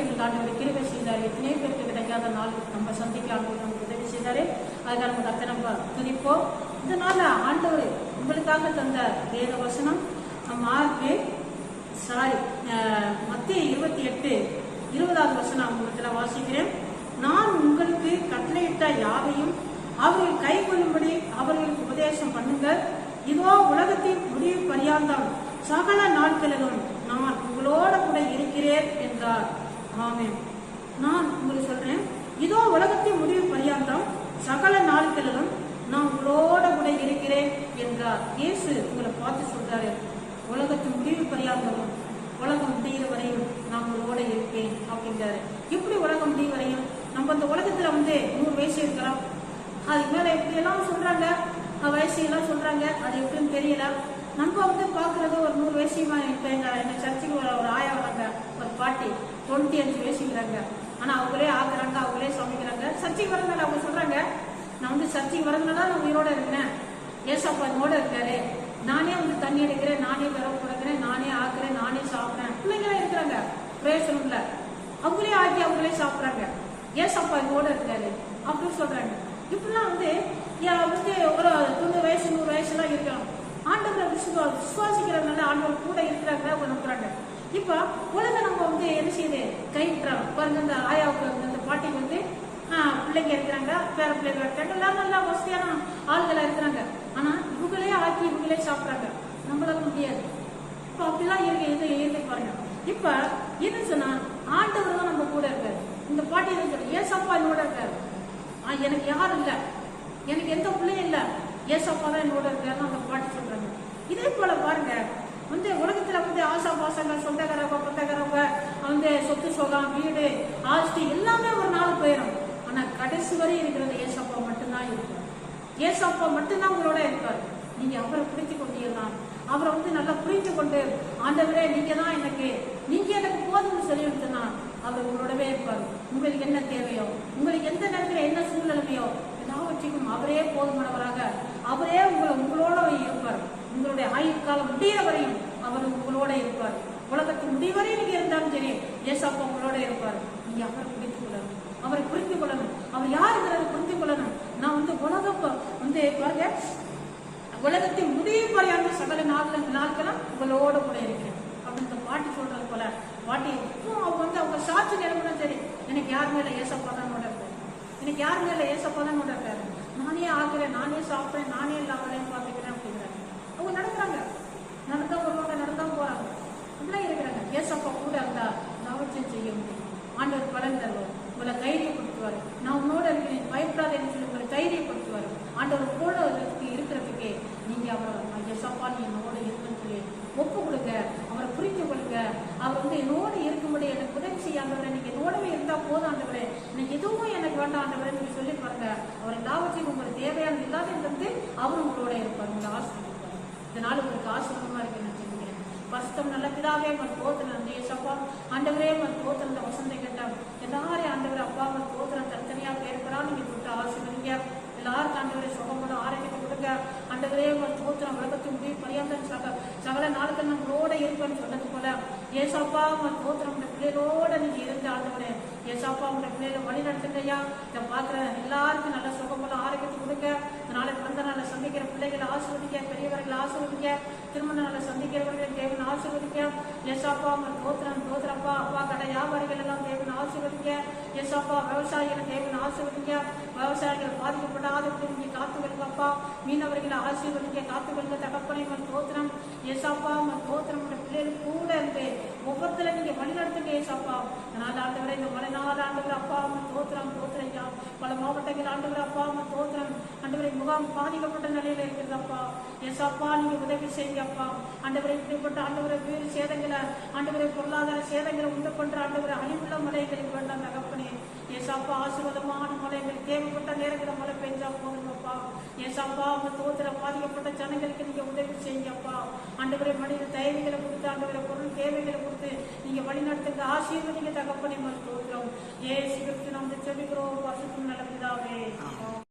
சந்திக்கிறதுக்கு ஆண்டவர் கிருபை செய்தார். எத்தனை பேருக்கு கிடைக்காத நாள் நம்ம சந்திக்க ஆண்டவர் நமக்கு உதவி செய்தார். அதுக்காக நம்ம கத்தை நம்ம துதிப்போம். இதனால ஆண்டவர் உங்களுக்காக தந்த வேத வசனம். மார்க்கு சாரி மத்திய இருபத்தி எட்டு இருபதாவது வசனம் உங்களுக்கு வாசிக்கிறேன். நான் உங்களுக்கு கட்டளையிட்ட யாவையும் அவர்கள் கை கொள்ளும்படி அவர்களுக்கு உபதேசம் பண்ணுங்கள். இதோ உலகத்தின் முடிவு பரியாந்தம் சகல நாட்களிலும் நான் உங்களோட கூட இருக்கிறேன் என்றார். ஆமே நான் உங்களுக்கு சொல்றேன் இதோ உலகத்தின் முடிவு பரியாந்தம். சகல நாட்களிலும் நான் உங்களோட கூட இருக்கிறேன் என்றார். இயேசு உங்களை பார்த்து சொல்றாரு உலகத்தின் முடிவு பரியாந்தமும் உலகம் முடிகிற வரையும் நான் உங்களோட இருப்பேன் அப்படின்றாரு. எப்படி உலகம் முடியும் வரையும் நம்ம இந்த உலகத்துல வந்து நூறு வயசு இருக்கிறோம். அதுக்கு மேல எப்படி எல்லாம் சொல்றாங்க? வயசு எல்லாம் சொல்றாங்க. அது எப்படின்னு தெரியல. நம்ம வந்து பாக்குறது ஒரு நூறு வயசுமா இப்ப எங்க எங்க சர்ச்சுக்கு ஒரு ஆயா வராங்க ஒரு பாட்டி. தொண்ணூத்தி அஞ்சு வயசுங்கிறாங்க ஆனா அவங்களே ஆக்குறாங்க அவங்களே சமைக்கிறாங்க. சர்ச்சைக்கு வரதுனால அவங்க சொல்றாங்க நான் வந்து சர்ச்சைக்கு வரதுனால நான் உயிரோட இருக்கிறேன் ஏசப்பா என்னோட இருக்காரு. நானே வந்து தண்ணி எடுக்கிறேன் நானே விரவு கொடுக்குறேன் நானே ஆக்குறேன் நானே சாப்பிட்றேன். பிள்ளைங்களே இருக்கிறாங்க. பிரயோசனம்ல அவங்களே ஆக்கி அவங்களே சாப்பிட்றாங்க. ஏசப்பா என்னோட இருக்காரு. அப்படின்னு சொல்றாங்க. இப்படிலாம் வந்து வந்து ஒரு தொண்ணூறு வயசு நூறு வயசுலாம் இருக்கலாம். ஆண்டவரை விசுவா விசுவாசிக்கிறதுனால ஆண்டவர் கூட இருக்கிறாங்க அவங்க நம்புறாங்க. இப்ப உலக அவங்க வந்து என்ன செய்யுது கைவிட்டுறோம் பாருங்க இந்த ஆயாவுக்கு வந்து பாட்டி வந்து ஆஹ், பிள்ளைங்க இருக்கிறாங்க பேர பிள்ளைங்க இருக்காங்க எல்லாம் நல்லா வசதியான ஆள்களா இருக்கிறாங்க. ஆனா இவங்களே ஆக்கி இவங்களே சாப்பிடுறாங்க. நம்மளால முடியாது. இப்ப அப்படிலாம் இருக்கு இது இருக்கு பாருங்க. இப்ப என்ன சொன்னா ஆண்டவர் தான் நம்ம கூட இருக்காரு. இந்த பாட்டி இருக்கு ஏசப்பா என்னோட இருக்காரு. எனக்கு யாரும் இல்ல. எனக்கு எந்த பிள்ளையும் இல்ல. ஏசப்பா தான் என்னோட இருக்காருன்னு அந்த பாட்டி சொல்றாங்க. இதே போல பாருங்க வந்து உலகத்துல வந்து ஆசா பாசங்கள் சொந்தக்கார சொத்து சுகம் வீடு ஆஸ்தி எல்லாமே ஒரு நாள் போயிடும் ஆனா கடைசி வரை இருக்கிறது ஏசப்பா மட்டும்தான் இருக்கும் ஏசப்பா மட்டும்தான் உங்களோட இருப்பார் நீங்க அவரை பிடித்து கொண்டீங்கலாம் அவரை வந்து நல்லா புரிந்து கொண்டு ஆண்டவரே நீங்க தான் எனக்கு நீங்க எனக்கு போதும்னு சொல்லி விட்டுனா அவர் உங்களோடவே இருப்பார். உங்களுக்கு என்ன தேவையோ உங்களுக்கு எந்த நேரத்தில் என்ன சூழ்நிலைமையோ எல்லாவற்றையும் அவரே போதுமானவராக அவரே உங்களை உங்களோட இருப்பார். உங்களுடைய ஆயுள் காலம் முடிகிற வரையும் அவர் உங்களோட இருப்பார். உலகத்தின் முடிவரை நீங்க இருந்தாலும் சரி ஏசாப்பா உங்களோட இருப்பார். நீங்க அவரை பிடித்துக் கொள்ளணும். அவரை புரிந்து கொள்ளணும். அவர் யாருங்கிறத புரிந்து கொள்ளணும். நான் வந்து உலகம் வந்து பாருங்க உலகத்தின் முடிவு வரையான சகல நாட்கள் நாட்களும் உங்களோட கூட இருக்கிறேன். அப்படின்னு இந்த பாட்டி சொல்றது போல பாட்டி இப்போ அவங்க வந்து அவங்க சாட்சி நிலவுனா சரி. எனக்கு யார் மேல ஏசப்பா தான் நோட இருக்காரு. எனக்கு யார் மேல ஏசப்பா தான் நோட இருக்காரு. நானே ஆகிறேன் நானே சாப்பிட்றேன் நானே எல்லா வேலையும் பார்த்துக்கிறேன் அப்படிங்கிறாங்க அவங்க நடக்கிறாங்க நடந்தா வருவாங்க நடந்தா போறாங்க அப்படிலாம் இருக்கிறாங்க ஏசப்பா கூட இருந்தா எல்லாவற்றையும் செய்ய முடியும் ஆண்டவர் பலன் தருவார் உங்களை தைரியப்படுத்துவார் நான் உன்னோட இருக்கிறேன் பயப்படாத என்று சொல்லி உங்களை தைரியப்படுத்துவார் ஆண்டவர் கூட இருக்கிறதுக்கே இருக்கிறதுக்கு நீங்க அவரை எசப்பா நீ என்னோட இருக்குன்னு சொல்லி ஒப்பு கொடுங்க. அவரை புரிஞ்சு கொள்ளுங்க. அவர் வந்து என்னோட இருக்கும்படி எனக்கு உதவி செய்ய நீங்க என்னோடவே இருந்தா போதும் ஆண்டவரே. எனக்கு எதுவும் எனக்கு வேண்டாம் ஆண்டவரை நீங்க சொல்லி பாருங்க. அவர் எல்லாவற்றையும் உங்களுக்கு தேவையான இல்லாதது அவர் உங்களோட இருப்பார். உங்களை ஆசிரியர் இதனால உங்களுக்கு ஆசிரியமா இருக்கு நான் சொல்லுகிறேன். பஸ்தம் நல்ல பிதாவே மன் தோத்திரம் ஏசப்பா. ஆண்டவரே மன் தோத்திரம் இந்த வசந்தை கேட்டான் எல்லாரையும் ஆண்டவர் அப்பா மன் தோத்திரம் தனித்தனியா பேருக்கிறா நீங்க கொடுத்து ஆசீர்வதிங்க எல்லாருக்கும் ஆண்டவரே சுகமும் ஆரோக்கியத்தை கொடுங்க ஆண்டவரே உங்கள் ஸ்தோத்திரம் உலகத்தின் முடிவு பரியாந்தம் சக சகல நாளுக்கு நம்மளோட இருப்பேன்னு சொன்னது போல. ஏசப்பா மன் தோத்திரம் உங்க பிள்ளைகளோட நீங்க இருந்து ஆண்டவரே ஏசப்பா உங்க பிள்ளைகளை வழி நடத்துங்கய்யா. இதை பாக்குற எல்லாருக்கும் நல்ல சுகமான ஆரோக்கியத்தை கொடுங்க. நாளை பிறந்த நாளை சந்திக்கிற பிள்ளைகளை ஆசிர்வதிக்க பெரியவர்களை ஆசிர்வதிக்க திருமண நாளை சந்திக்கிறவர்களை தேவன் ஆசிர்வதிக்க ஏசாப்பா உங்க தோத்திரம் தோத்திரப்பா அப்பா கடை வியாபாரிகள் எல்லாம் தேவன் ஆசிர்வதிக்க ஏசாப்பா விவசாயிகளை தேவன் ஆசிர்வதிக்க விவசாயிகள் பாதிக்கப்படாத நீங்க காத்துக்கொள்ளுங்கப்பா மீனவர்களை ஆசீர்வதிக்க காத்துக்கொள்ளுங்க தகப்பனை உங்க தோத்திரம் ஏசாப்பா உங்க தோத்திரம் பிள்ளைகள் கூட ஒவ்வொருத்தர நீங்க வழி நடத்துங்க ஏசாப்பா. அதனால ஆண்டவரே இந்த மலை நாள் ஆண்டவர் அப்பா அம்மா தோத்திரம் தோத்திரையா பல மாவட்டங்கள் ஆண்டவர் அப்பா அம்மா தோத்திரம். ஆண்டவரை முகாம் பாதிக்கப்பட்ட நிலையில இருக்கிறதப்பா. ஏசாப்பா நீங்க உதவி செய்யுங்கப்பா ஆண்டவரை இப்படிப்பட்ட ஆண்டவரை வீடு சேதங்களை ஆண்டவரை பொருளாதார சேதங்களை உண்டு பண்ற ஆண்டவரை அழிவுள்ள மலைகளுக்கு வேண்டாம் தகப்பனே. ஏசாப்பா ஆசீர்வாதமான மலைகள் தேவைப்பட்ட நேரங்களை மழை பெஞ்சா போதுங்கப்பா ஏசாப்பா அவங்க தோத்திர பாதிக்கப்பட்ட ஜனங்களுக்கு நீங்க உதவி செய்யுங்கப்பா ஆண்டவரை மனித தேவைகளை கொடுத்து ஆண்டவரை தேவைகளை கொடுத்து நீங்க வழி வழிநடத்துங்க. ஆசீர்வதிங்க தகப்பனை மறுக்கிறோம் ஏசி சிவத்தின் வந்து செவிக்கிறோம் பசுக்கும் நடக்குதாவே